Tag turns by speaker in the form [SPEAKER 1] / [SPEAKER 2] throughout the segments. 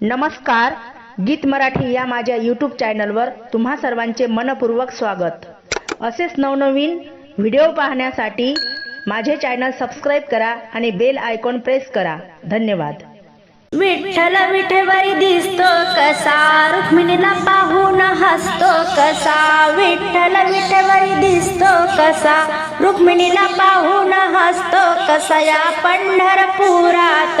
[SPEAKER 1] नमस्कार गीत मराठी या माझ्या यूट्यूब चॅनलवर तुम्हा सर्वांचे मनपूर्वक स्वागत. असेच नवनवीन व्हिडिओ पाहण्यासाठी माझे चॅनल सबस्क्राईब करा आणि बेल आयकॉन प्रेस करा. धन्यवाद.
[SPEAKER 2] विठ्ठल विठेवरी दिसतो कसा? रुक्मिणीला पाहून हसतो कसा? विठ्ठल विठेवरी दिसतो कसा? रुक्मिणीला पाहून हसतो कसा? या पंढरपुरात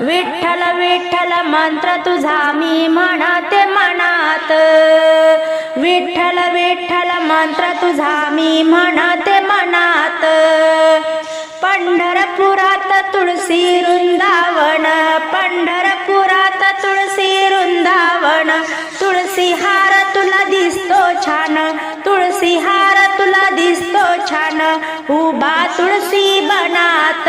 [SPEAKER 2] विठ्ठल विठ्ठल मंत्र तुझा मी म्हणते मनात. विठ्ठल विठ्ठल मंत्र तुझा मी म्हणते मनात. पंढरपुरात तुळशी वृंदावन पंढरपुरात तुळशी वृंदावन. तुळशी हार तुला दिसतो छान तुळशी हार तुला दिसतो छान. उभा तुळशी बनात.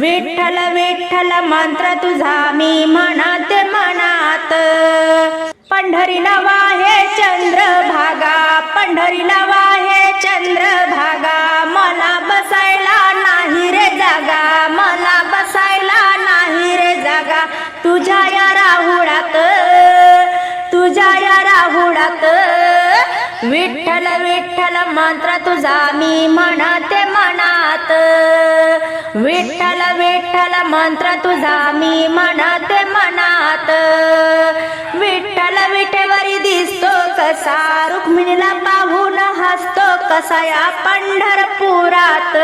[SPEAKER 2] विठ्ठल विठ्ठल मंत्र तुझा मी म्हणत मनात. पंढरीला वाहे चंद्र भागा पंढरीला वाहे चंद्र भागा मला बसायला नाही रे जागा मला बसायला नाही रे जागा. तुझ्या या राहुळात तुझ्या या राहुळात. विठ्ठल विठ्ठल मंत्र तुझा मी म्हणते मनात. विठ्ठल विठ्ठल मंत्र तुझा मी म्हणते मनात. विठ्ठल विठेवरी दिसतो कसा रुक्मिणीला पाहून हसतो कसा या पंढरपुरात.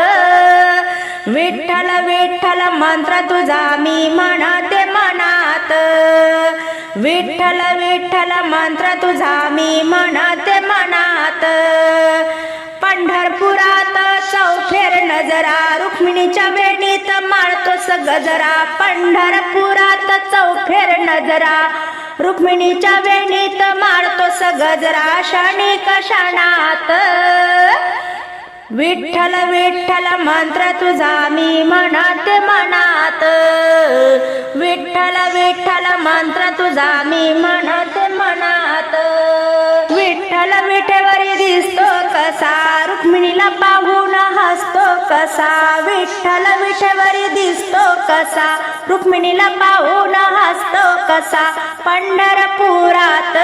[SPEAKER 2] विठ्ठल विठ्ठल मंत्र तुझा मी म्हणते मनात. विठ्ठल विठ्ठल मंत्र तुझा मी म्हणते मनात. पंढरपुरात चौफेर नजरा रुक्मिणीच्या वेणीत माळतोस गजरा. पंढरपुरात चौफेर नजरा रुक्मिणीच्या वेणीत माळतोस गजरा. क्षणिक कशाणात? विठ्ठल विठ्ठल मंत्र तुझा मी म्हणत मनात. विठ्ठल विठ्ठल मंत्र तुझा मी म्हणत कसा? विठ्ठल विठेवरी दिसतो कसा? रुक्मिणीला पाहून हसतो कसा? पंढरपुरात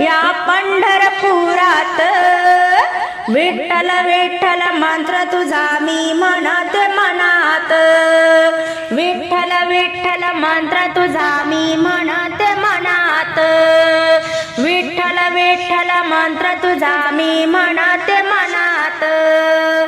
[SPEAKER 2] या पंढरपुरात. विठ्ठल विठ्ठल मंत्र तुझा मी म्हणत मनात. विठ्ठल विठ्ठल मंत्र तुझा मी म्हणत मनात. विठ्ठल विठ्ठल मंत्र तुझा मी म्हणत मनात.